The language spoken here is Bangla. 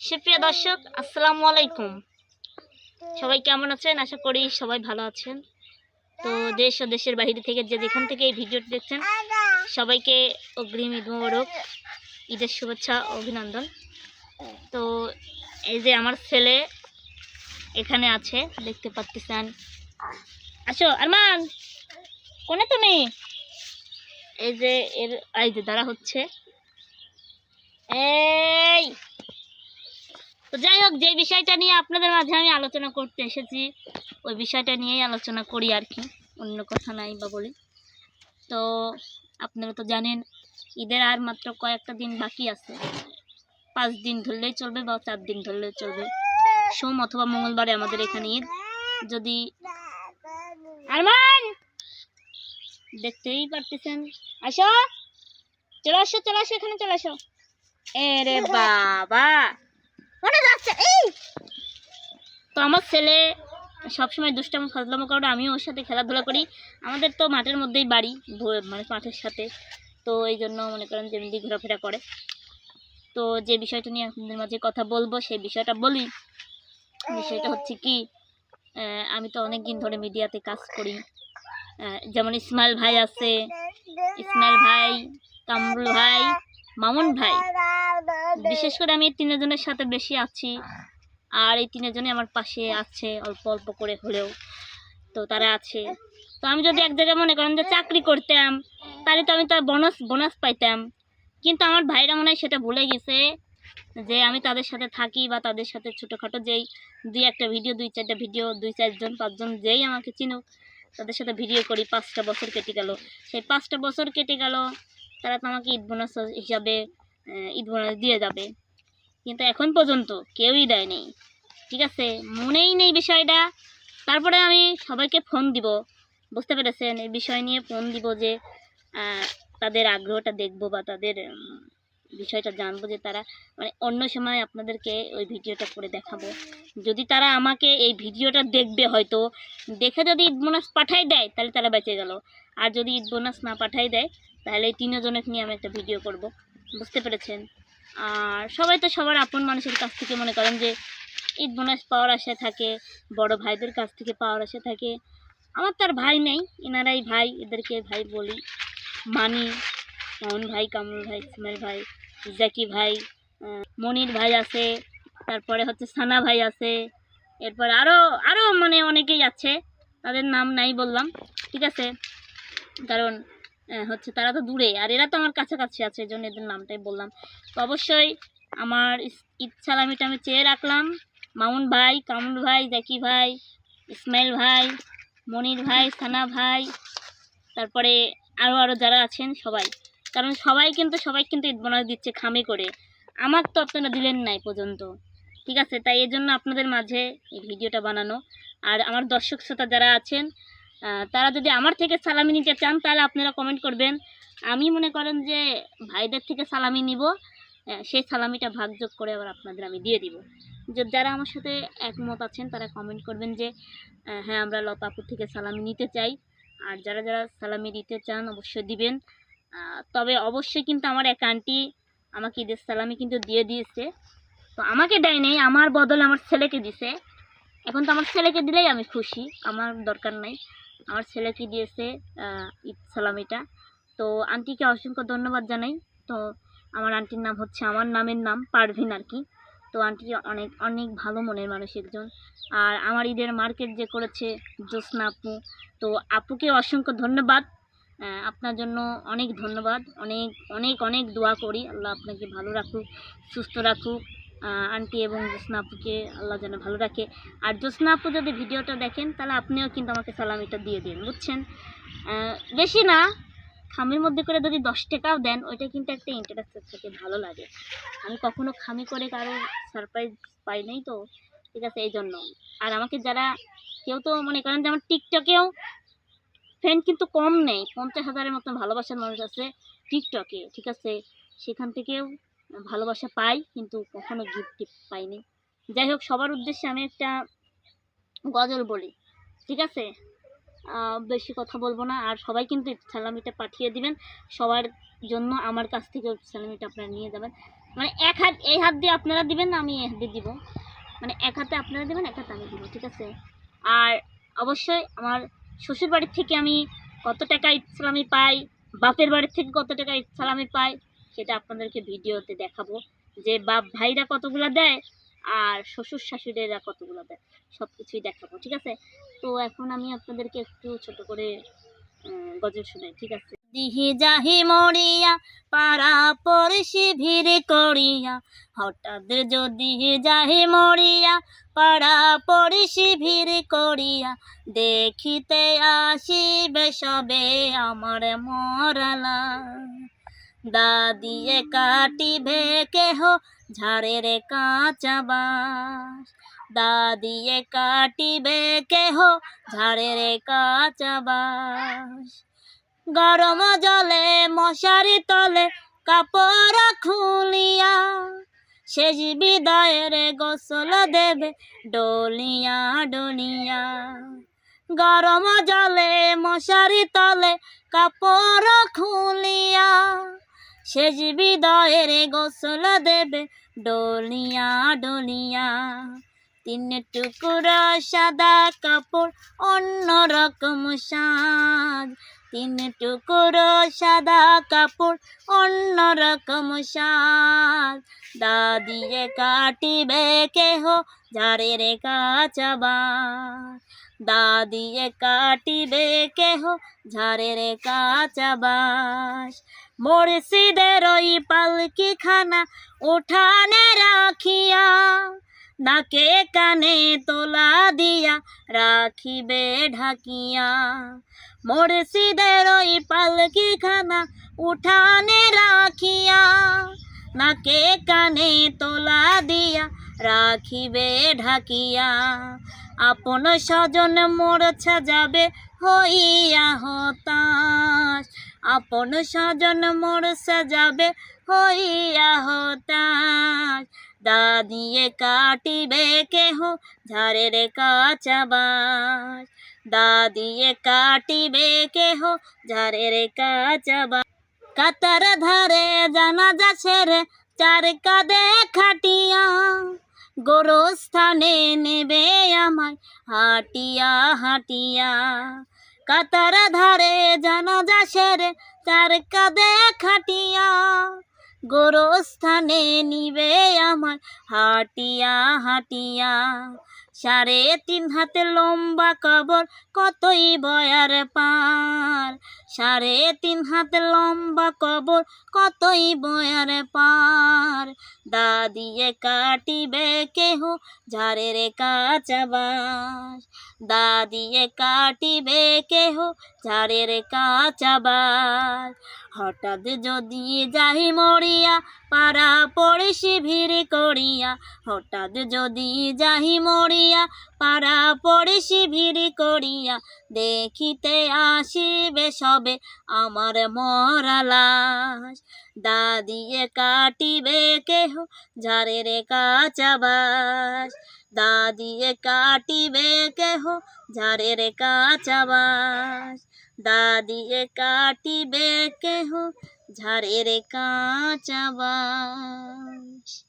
সুপ্রিয় দর্শক, আসসালামু আলাইকুম। সবাই কেমন আছেন? আশা করি সবাই ভালো আছেন। তো দেশ ও দেশের বাইরে থেকে যে যেখান থেকে এই ভিডিওটি দেখছেন, সবাইকে অগ্রিম ঈদ মোবারক, ঈদের শুভেচ্ছা অভিনন্দন। তো এই যে আমার ছেলে এখানে আছে, দেখতে পাচ্ছেন। আসো, আরমান, কোনে তুমি? এই যে এর, এই যে দ্বারা হচ্ছে। এই তো যাই হোক, যে বিষয়টা নিয়ে আপনাদের মাঝে আমি আলোচনা করতে এসেছি, ওই বিষয়টা নিয়েই আলোচনা করি আর কি, অন্য কথা নাই বা বলি। তো আপনারা তো জানেন, ঈদের আর মাত্র কয়েকটা দিন বাকি আছে। পাঁচ দিন ধরলেই চলবে বা চার দিন ধরলেই চলবে। সোম অথবা মঙ্গলবারে আমাদের এখানে ঈদ। যদি আরমান! দেখতেই পারতেছেন। আসো! চলে আসো চলে আসো, এখানে চলে আসো। এরে বাবা! তো আমার ছেলে সবসময় দুষ্টাম, ফাজলামো করে, আমিও ওর সাথে খেলাধুলা করি। আমাদের তো মাঠের মধ্যেই বাড়ি মানে মাঠের সাথে। তো এই জন্য মনে করেন যে এমনি ঘোরাফেরা করে। তো যে বিষয়টা নিয়ে আপনাদের মাঝে কথা বলব, সেই বিষয়টা বলি। বিষয়টা হচ্ছে কি আমি তো অনেক দিন ধরে মিডিয়াতে কাজ করি। যেমন ইসমাইল ভাই আছে, ইসমাইল ভাই, কামরুল ভাই, মামুন ভাই। বিশেষ করে আমি তিনজনের সাথে বেশি আছি। আর এই তিনজনই আমার পাশে আছে অল্প অল্প করে হলেও। তো তারা আছে। তো আমি যদি এক জায়গায় মনে করেন যে চাকরি করতাম, তাহলে তো আমি তো বোনাস বোনাস পাইতাম। কিন্তু আমার ভাইরা মনে হয় সেটা ভুলে গেছে যে আমি তাদের সাথে থাকি বা তাদের সাথে ছোটোখাটো যেই দুই একটা ভিডিও দুই চারটা ভিডিও দুই চারজন, পাঁচজন যেই আমাকে চিনুক, তাদের সাথে ভিডিও করি, পাঁচটা বছর কেটে গেল। সেই পাঁচটা বছর কেটে গেল, তারা তো আমাকে ঈদ বোনাস হিসাবে ঈদ বোনাস দিয়ে যাবে। কিন্তু এখন পর্যন্ত কেউই দেয়নি ঠিক আছে? মনেই নেই বিষয়টা। তারপরে আমি সবাইকে ফোন দিব। বুঝতে পেরেছেন? এই বিষয় নিয়ে ফোন দিব যে তাদের আগ্রহটা দেখব বা তাদের বিষয়টা জানব যে তারা মানে অন্য সময় আপনাদেরকে ওই ভিডিওটা করে দেখাবো। যদি তারা আমাকে এই ভিডিওটা দেখবে হয়তো। দেখে যদি ঈদ বোনাস পাঠাই দেয়, তাহলে তারা বেঁচে গেল। আর যদি ঈদ বোনাস না পাঠাই দেয়, তাহলে এই তিনজনকে নিয়ে আমি একটা ভিডিও করব। বুঝতে পেরেছেন। আর সবাই তো সবার আপন মানুষের কাছ থেকে মনে করেন যে ঈদ বোনাস পাওয়ার আশা থাকে, বড় ভাইদের কাছ থেকে পাওয়ার আশা থাকে। আমার তার ভাই নেই, এনারাই ভাই, এদেরকে ভাই বলি। মানি মোহন ভাই, কামরুল ভাই, ইসমাইল ভাই, জাকি ভাই মনির ভাই আছে, তারপরে হচ্ছে সানা ভাই আছে, এরপর আরও আরও মানে অনেকেই আছে, তাদের নাম নাই বললাম, ঠিক আছে? কারণ হচ্ছে তারা তো দূরে। আর এরা তো আমার কাছাকাছি আছে, এই জন্য এদের নামটাই বললাম। তো অবশ্যই আমার সালামিটা আমি চেয়ে রাখলাম। মামুন ভাই, কামরুল ভাই জাকি ভাই, ইসমাইল ভাই, মনির ভাই, সানা ভাই, তারপরে আরও আরও যারা আছেন, সবাই। কারণ সবাই কিন্তু সবাই কিন্তু ঈদ বোনাস দিচ্ছে খামে করে। আমার তো আপনারা দিলেন নাই পর্যন্ত। ঠিক আছে? তাই এই জন্য আপনাদের মাঝে এই ভিডিওটা বানানো। আর আমার দর্শক শ্রোতা যারা আছেন তারা যদি আমার থেকে সালামি নিতে চান, তাহলে আপনারা কমেন্ট করবেন। আমি মনে করেন যে ভাইদের থেকে সালামি নিব সেই সালামিটা ভাগযোগ করে আবার আপনাদের আমি দিয়ে দিব। যারা আমার সাথে একমত আছেন, তারা কমেন্ট করবেন যে হ্যাঁ আমরা লতাপুর থেকে সালামি নিতে চাই। আর যারা যারা সালামি দিতে চান, অবশ্যই দিবেন। তবে অবশ্যই কিন্তু আমার এক আন্টি আমাকে ঈদের সালামি কিন্তু দিয়ে দিয়েছে। তো আমাকে দেয়নি আমার বদলে আমার ছেলেকে দিছে। এখন তো আমার ছেলেকে দিলেই আমি খুশি, আমার দরকার নাই। আমার ছেলেকে দিয়েছে ঈদ সালামিটা তো আন্টিকে অসংখ্য ধন্যবাদ জানাই। তো আমার আন্টির নাম হচ্ছে, আমার নামের নাম পারভিন আর কি। তো আন্টি অনেক অনেক ভালো মনের মানুষ একজন। আর আমার ঈদের মার্কেট যে করেছে জ্যোৎস্না আপু, তো আপুকে অসংখ্য ধন্যবাদ। আপনার জন্য অনেক ধন্যবাদ। অনেক অনেক অনেক দোয়া করি। আল্লাহ আপনাকে ভালো রাখুক, সুস্থ রাখুক। আন্টি এবং জ্যোৎস্না আপুকে আল্লাহ যেন ভালো রাখে। আর জ্যোৎস্না আপু যদি ভিডিওটা দেখেন, তাহলে আপনিও কিন্তু আমাকে সালামিটা দিয়ে দিন, বুঝছেন? বেশি না, খামির মধ্যে করে যদি দশ টাকাও দেন, ওইটা কিন্তু একটা ইন্টারেস্টের থাকে ভালো লাগে। আমি কখনো খামি করে কারও সারপ্রাইজ পাই নাই তো, ঠিক আছে, এই জন্য। আর আমাকে যারা, কেউ তো মনে করেন যে আমার টিকটকেও ফ্রেন্ড কিন্তু কম নেই, পঞ্চাশ হাজারের মতন ভালোবাসার মানুষ আছে টিকটকে ঠিক আছে? সেখান থেকেও ভালোবাসা পাই, কিন্তু কখনো গিফট টিফট পাইনি। যাই হোক, সবার উদ্দেশ্যে আমি একটা গজল বলি, ঠিক আছে? বেশি কথা বলব না, আর সবাই কিন্তু সালামিটা পাঠিয়ে দিবেন। সবার জন্য আমার কাছ থেকে সালামিটা আপনারা নিয়ে যাবেন। মানে এক হাত, এই হাত দিয়ে আপনারা দিবেন, আমি এই হাত দিয়ে দিব। মানে এক হাতে আপনারা দেবেন, এক হাতে আমি দিব, ঠিক আছে? আর অবশ্যই আমার শ্বশুর বাড়ির থেকে আমি কত টাকা সালামি পাই, বাপের বাড়ির থেকে কত টাকা সালামি পাই সেটা আপনাদেরকে ভিডিওতে দেখাবো। যে বাপ ভাইরা কতগুলো দেয় আর শ্বশুর শাশুড়িরা কতগুলো দেয় সব কিছুই দেখাবো, ঠিক আছে? তো এখন আমি আপনাদেরকে একটু ছোট করে গজল শোনাই, ঠিক আছে? দিহি যাহি মরিয়া, পাড়া পড়শি ভিড় করিয়া, হঠাৎ যদি যাহি মরিয়া, পাড়া পড়শি ভিড় করিয়া, দেখিতে আসিবে সবে আমার মরালা। দাদিয়ে কাটিবে কেহ ঝাড়ের কাঁচা বাঁশ। দাদিয়ে কাটিবে কেহ ঝাড়ের কাঁচা বাঁশ। গরম জলে মশারি তলে কাপড় খুলিয়া শেষ বিদায়ের গোসল দেবে ডলিয়া ডলিয়া। গরম জলে মশারি তলে কাপড় খুলিয়া শেষ বিদায়ের গোসল দেবে, ডলিয়া ডলিয়া। তিন টুকরো সাদা কাপড়, অন্য রকম সাজ। তিন টুকরো সাদা কাপড়, অন্য রকম সাজ। দাদিয়ে কাটিবে কেহ ঝাড়ের কাঁচা বাঁশ দাদিয়ে কাটিবে কেহ ঝাড়ের কাঁচা বাঁশ মুর্শিদের ওই পালকি খানা উঠানে রাখিয়া, নাকে কানে তোলা দিয়া রাখিবে ঢাকিয়া। মুর্শিদের ওই পালকি খানা উঠানে রাখিয়া, নাকে কানে তোলা দিয়া রাখিবে ঢাকিয়া। আপন স্বজন মোর যাবে হইয়া হতাশ। আপন স্বজন মোর সাজাবে, হইয়া হতাশ। দাদিয়ে কাটিবে কেহ, ঝাড়ের কাঁচা বাঁশ। দাদিয়ে কাটিবে কেহ, ঝাড়ের কাঁচা বাঁশ। কাতার ধারে জানা যাচ্ছে রে চার কাদে খাটিয়া গোরস্থানে নেবে আমায়, হাটিয়া হাটিয়া। কাতার ধারে জানাজা সেরে তার কাদে খাটিয়া। গোরস্থানে নিবে আমায়, হাটিয়া হাটিয়া। সাড়ে তিন হাতে লম্বা কবর, কতই বয়ার পার। সাড়ে তিন হাতে লম্বা কবর, কতই বয়ার পার। দাদিয়ে কাটিবে কেহ, ঝাড়ের কাঁচা বাঁশ। দাদিয়ে কাটিবে কেহ, ঝাড়ের কাঁচা বাঁশ। হঠাৎ যদি যাই মরিয়া পাড়া পড়শি ভিড় করিয়া, হঠাৎ যদি যাহি মরিয়া, পাড়া পড়শি ভিড় করিয়া, দেখিতে আসিবে সবে আমার মরা লাশ। দাদিয়ে কাটিবে কেহ, ঝাড়ের কাঁচা বাঁশ। দাদিয়ে কাটিবে কেহ, ঝাড়ের কাঁচা বাঁশ। দাদিয়ে কাটিবে কেহ ঝাড়ের কাঁচা বাঁশ।